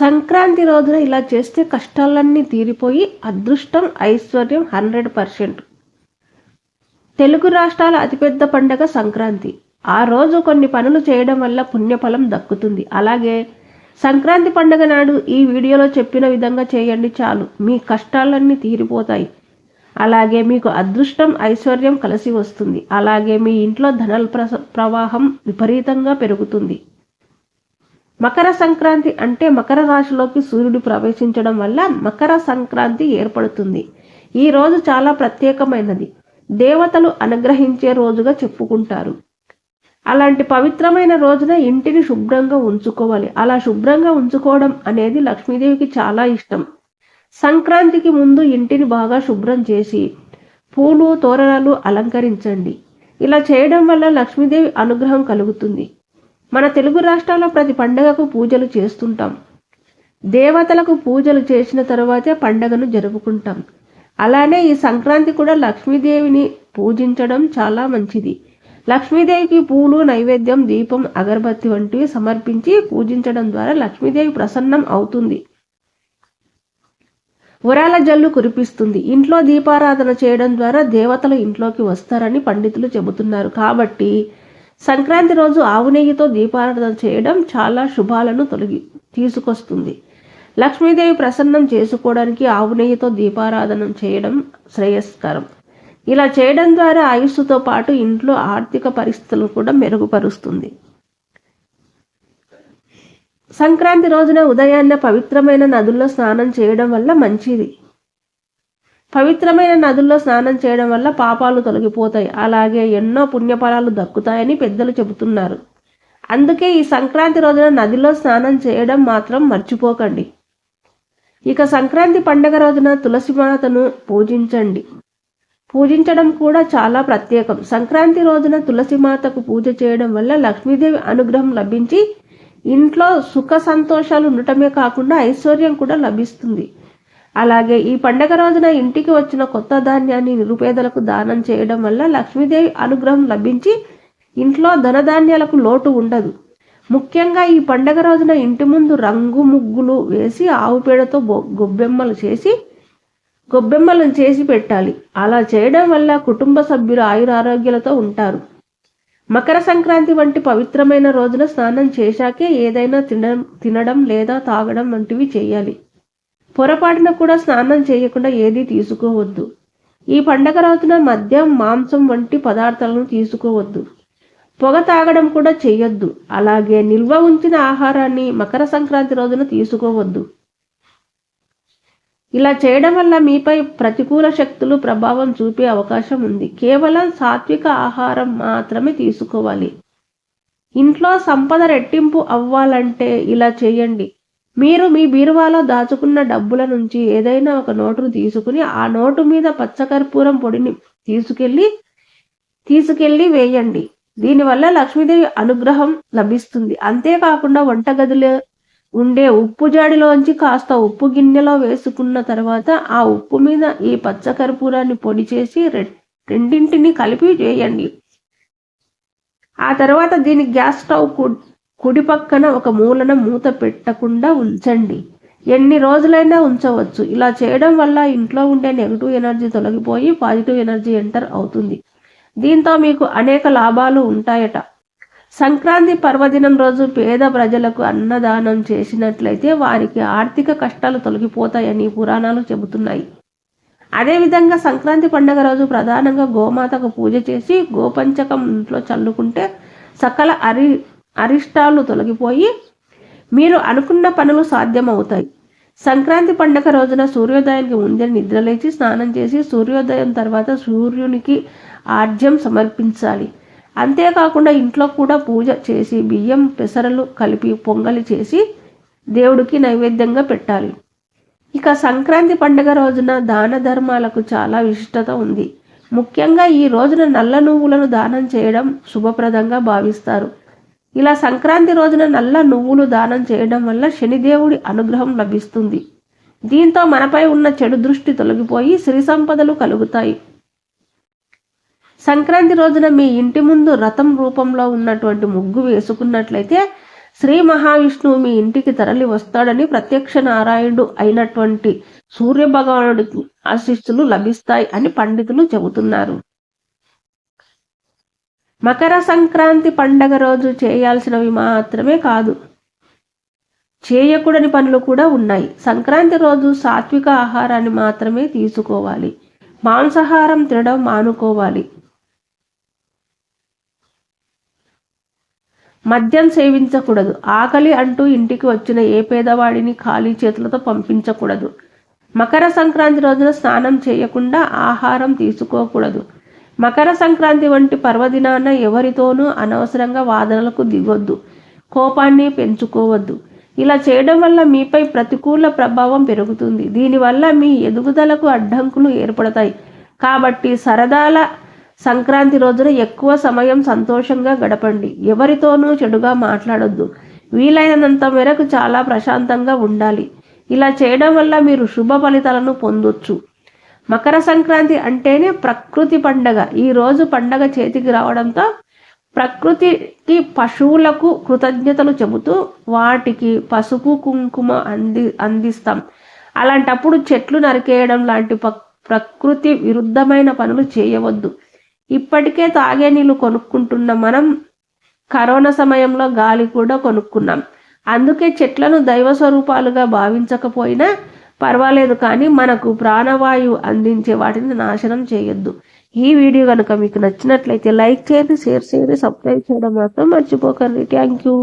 సంక్రాంతి రోజున ఇలా చేస్తే కష్టాలన్నీ తీరిపోయి అదృష్టం ఐశ్వర్యం హండ్రెడ్ పర్సెంట్. తెలుగు రాష్ట్రాల అతిపెద్ద పండగ సంక్రాంతి. ఆ రోజు కొన్ని పనులు చేయడం వల్ల పుణ్యఫలం దక్కుతుంది. అలాగే సంక్రాంతి పండుగ నాడు ఈ వీడియోలో చెప్పిన విధంగా చేయండి చాలు. మీ కష్టాలన్నీ తీరిపోతాయి. అలాగే మీకు అదృష్టం ఐశ్వర్యం కలిసి వస్తుంది. అలాగే మీ ఇంట్లో ధన ప్రవాహం విపరీతంగా పెరుగుతుంది. మకర సంక్రాంతి అంటే మకర రాశిలోకి సూర్యుడు ప్రవేశించడం వల్ల మకర సంక్రాంతి ఏర్పడుతుంది. ఈ రోజు చాలా ప్రత్యేకమైనది. దేవతలు అనుగ్రహించే రోజుగా చెప్పుకుంటారు. అలాంటి పవిత్రమైన రోజున ఇంటిని శుభ్రంగా ఉంచుకోవాలి. అలా శుభ్రంగా ఉంచుకోవడం అనేది లక్ష్మీదేవికి చాలా ఇష్టం. సంక్రాంతికి ముందు ఇంటిని బాగా శుభ్రం చేసి పూలు తోరణాలు అలంకరించండి. ఇలా చేయడం వల్ల లక్ష్మీదేవి అనుగ్రహం కలుగుతుంది. మన తెలుగు రాష్ట్రాల్లో ప్రతి పండగకు పూజలు చేస్తుంటాం. దేవతలకు పూజలు చేసిన తర్వాతే పండగను జరుపుకుంటాం. అలానే ఈ సంక్రాంతి కూడా లక్ష్మీదేవిని పూజించడం చాలా మంచిది. లక్ష్మీదేవికి పూలు నైవేద్యం దీపం అగరబత్తి వంటివి సమర్పించి పూజించడం ద్వారా లక్ష్మీదేవి ప్రసన్నం అవుతుంది. వరాల జల్లు కురిపిస్తుంది. ఇంట్లో దీపారాధన చేయడం ద్వారా దేవతలు ఇంట్లోకి వస్తారని పండితులు చెబుతున్నారు. కాబట్టి సంక్రాంతి రోజు ఆవు నెయ్యితో దీపారాధన చేయడం చాలా శుభాలను తొలగి తీసుకొస్తుంది. లక్ష్మీదేవి ప్రసన్నం చేసుకోవడానికి ఆవు నెయ్యితో దీపారాధన చేయడం శ్రేయస్కరం. ఇలా చేయడం ద్వారా ఆయుస్సుతో పాటు ఇంట్లో ఆర్థిక పరిస్థితులు కూడా మెరుగుపరుస్తుంది. సంక్రాంతి రోజున ఉదయాన్నే పవిత్రమైన నదుల్లో స్నానం చేయడం వల్ల మంచిది. పవిత్రమైన నదుల్లో స్నానం చేయడం వల్ల పాపాలు తొలగిపోతాయి. అలాగే ఎన్నో పుణ్యఫలాలు దక్కుతాయని పెద్దలు చెబుతున్నారు. అందుకే ఈ సంక్రాంతి రోజున నదిలో స్నానం చేయడం మాత్రం మర్చిపోకండి. ఇక సంక్రాంతి పండగ రోజున తులసి మాతను పూజించండి. పూజించడం కూడా చాలా ప్రత్యేకం. సంక్రాంతి రోజున తులసి మాతకు పూజ చేయడం వల్ల లక్ష్మీదేవి అనుగ్రహం లభించి ఇంట్లో సుఖ సంతోషాలు ఉండటమే కాకుండా ఐశ్వర్యం కూడా లభిస్తుంది. అలాగే ఈ పండగ రోజున ఇంటికి వచ్చిన కొత్త ధాన్యాన్ని నిరుపేదలకు దానం చేయడం వల్ల లక్ష్మీదేవి అనుగ్రహం లభించి ఇంట్లో ధనధాన్యాలకు లోటు ఉండదు. ముఖ్యంగా ఈ పండగ రోజున ఇంటి ముందు రంగు ముగ్గులు వేసి ఆవు పేడతో గొబ్బెమ్మలు చేసి గొబ్బెమ్మలను చేసి పెట్టాలి. అలా చేయడం వల్ల కుటుంబ సభ్యులు ఆయురారోగ్యాలతో ఉంటారు. మకర సంక్రాంతి వంటి పవిత్రమైన రోజున స్నానం చేశాకే ఏదైనా తినడం తినడం లేదా తాగడం వంటివి చేయాలి. పొరపాటున కూడా స్నానం చేయకుండా ఏదీ తీసుకోవద్దు. ఈ పండగ రోజున మద్యం మాంసం వంటి పదార్థాలను తీసుకోవద్దు. పొగ తాగడం కూడా చేయొద్దు అలాగే నిల్వ ఉంచిన ఆహారాన్ని మకర సంక్రాంతి రోజున తీసుకోవద్దు. ఇలా చేయడం వల్ల మీపై ప్రతికూల శక్తులు ప్రభావం చూపే అవకాశం ఉంది. కేవలం సాత్విక ఆహారం మాత్రమే తీసుకోవాలి. ఇంట్లో సంపద రెట్టింపు అవ్వాలంటే ఇలా చేయండి. మీరు మీ బీరువాలో దాచుకున్న డబ్బుల నుంచి ఏదైనా ఒక నోటును తీసుకుని ఆ నోటు మీద పచ్చకర్పూరం పొడిని తీసుకెళ్ళి తీసుకెళ్ళి వేయండి. దీనివల్ల లక్ష్మీదేవి అనుగ్రహం లభిస్తుంది. అంతేకాకుండా వంటగదిలో ఉండే ఉప్పు జాడిలోంచి కాస్త ఉప్పు గిన్నెలో వేసుకున్న తర్వాత ఆ ఉప్పు మీద ఈ పచ్చకర్పూరాన్ని పొడి చేసి రెండింటిని కలిపి వేయండి. ఆ తర్వాత దీని గ్యాస్ స్టవ్ కుడి పక్కన ఒక మూలన మూత పెట్టకుండా ఉంచండి. ఎన్ని రోజులైనా ఉంచవచ్చు. ఇలా చేయడం వల్ల ఇంట్లో ఉండే నెగిటివ్ ఎనర్జీ తొలగిపోయి పాజిటివ్ ఎనర్జీ ఎంటర్ అవుతుంది. దీంతో మీకు అనేక లాభాలు ఉంటాయట. సంక్రాంతి పర్వదినం రోజు పేద ప్రజలకు అన్నదానం చేసినట్లయితే వారికి ఆర్థిక కష్టాలు తొలగిపోతాయని పురాణాలు చెబుతున్నాయి. అదేవిధంగా సంక్రాంతి పండుగ రోజు ప్రధానంగా గోమాతకు పూజ చేసి గోపంచకం ఇంట్లో చల్లుకుంటే సకల అరి అరిష్టాలు తొలగిపోయి మీరు అనుకున్న పనులు సాధ్యమవుతాయి. సంక్రాంతి పండగ రోజున సూర్యోదయానికి ముందే నిద్రలేచి స్నానం చేసి సూర్యోదయం తర్వాత సూర్యునికి ఆర్జ్యం సమర్పించాలి. అంతేకాకుండా ఇంట్లో కూడా పూజ చేసి బియ్యం పెసరలు కలిపి పొంగలి చేసి దేవుడికి నైవేద్యంగా పెట్టాలి. ఇక సంక్రాంతి పండుగ రోజున దాన ధర్మాలకు చాలా విశిష్టత ఉంది. ముఖ్యంగా ఈ రోజున నల్ల నువ్వులను దానం చేయడం శుభప్రదంగా భావిస్తారు. ఇలా సంక్రాంతి రోజున నల్ల నువ్వులు దానం చేయడం వల్ల శనిదేవుడి అనుగ్రహం లభిస్తుంది. దీంతో మనపై ఉన్న చెడు దృష్టి తొలగిపోయి సిరి సంపదలు కలుగుతాయి. సంక్రాంతి రోజున మీ ఇంటి ముందు రథం రూపంలో ఉన్నటువంటి ముగ్గు వేసుకున్నట్లయితే శ్రీ మహావిష్ణువు మీ ఇంటికి తరలి వస్తాడని ప్రత్యక్ష నారాయణుడు అయినటువంటి సూర్య భగవానుడికి ఆశీస్సులు లభిస్తాయి అని పండితులు చెబుతున్నారు. మకర సంక్రాంతి పండగ రోజు చేయాల్సినవి మాత్రమే కాదు. చేయకూడని పనులు కూడా ఉన్నాయి. సంక్రాంతి రోజు సాత్విక ఆహారాన్ని మాత్రమే తీసుకోవాలి. మాంసాహారం తినడం మానుకోవాలి. మద్యం సేవించకూడదు. ఆకలి అంటూ ఇంటికి వచ్చిన ఏ పేదవాడిని ఖాళీ చేతులతో పంపించకూడదు. మకర సంక్రాంతి రోజున స్నానం చేయకుండా ఆహారం తీసుకోకూడదు. మకర సంక్రాంతి వంటి పర్వదినాన ఎవరితోనూ అనవసరంగా వాదనలకు దిగొద్దు. కోపాన్ని పెంచుకోవద్దు. ఇలా చేయడం వల్ల మీపై ప్రతికూల ప్రభావం పెరుగుతుంది. దీనివల్ల మీ ఎదుగుదలకు అడ్డంకులు ఏర్పడతాయి. కాబట్టి సరదాల సంక్రాంతి రోజున ఎక్కువ సమయం సంతోషంగా గడపండి. ఎవరితోనూ చెడుగా మాట్లాడొద్దు. వీలైనంత మేరకు చాలా ప్రశాంతంగా ఉండాలి. ఇలా చేయడం వల్ల మీరు శుభ ఫలితాలను పొందొచ్చు. మకర సంక్రాంతి అంటేనే ప్రకృతి పండగ. ఈ రోజు పండగ చేతికి రావడంతో ప్రకృతికి పశువులకు కృతజ్ఞతలు చెబుతూ వాటికి పసుపు కుంకుమ అంది అందిస్తాం. అలాంటప్పుడు చెట్లు నరికేయడం లాంటి ప్రకృతి విరుద్ధమైన పనులు చేయవద్దు. ఇప్పటికే తాగే నీళ్ళు కొనుక్కుంటున్న మనం కరోనా సమయంలో గాలి కూడా కొనుక్కున్నాం. అందుకే చెట్లను దైవ స్వరూపాలుగా భావించకపోయినా పర్వాలేదు కానీ మనకు ప్రాణవాయువు అందించే వాటిని నాశనం చేయొద్దు. ఈ వీడియో కనుక మీకు నచ్చినట్లయితే లైక్ చేయండి షేర్ చేయండి సబ్స్క్రైబ్ చేయడం మాత్రం మర్చిపోకండి. Thank you.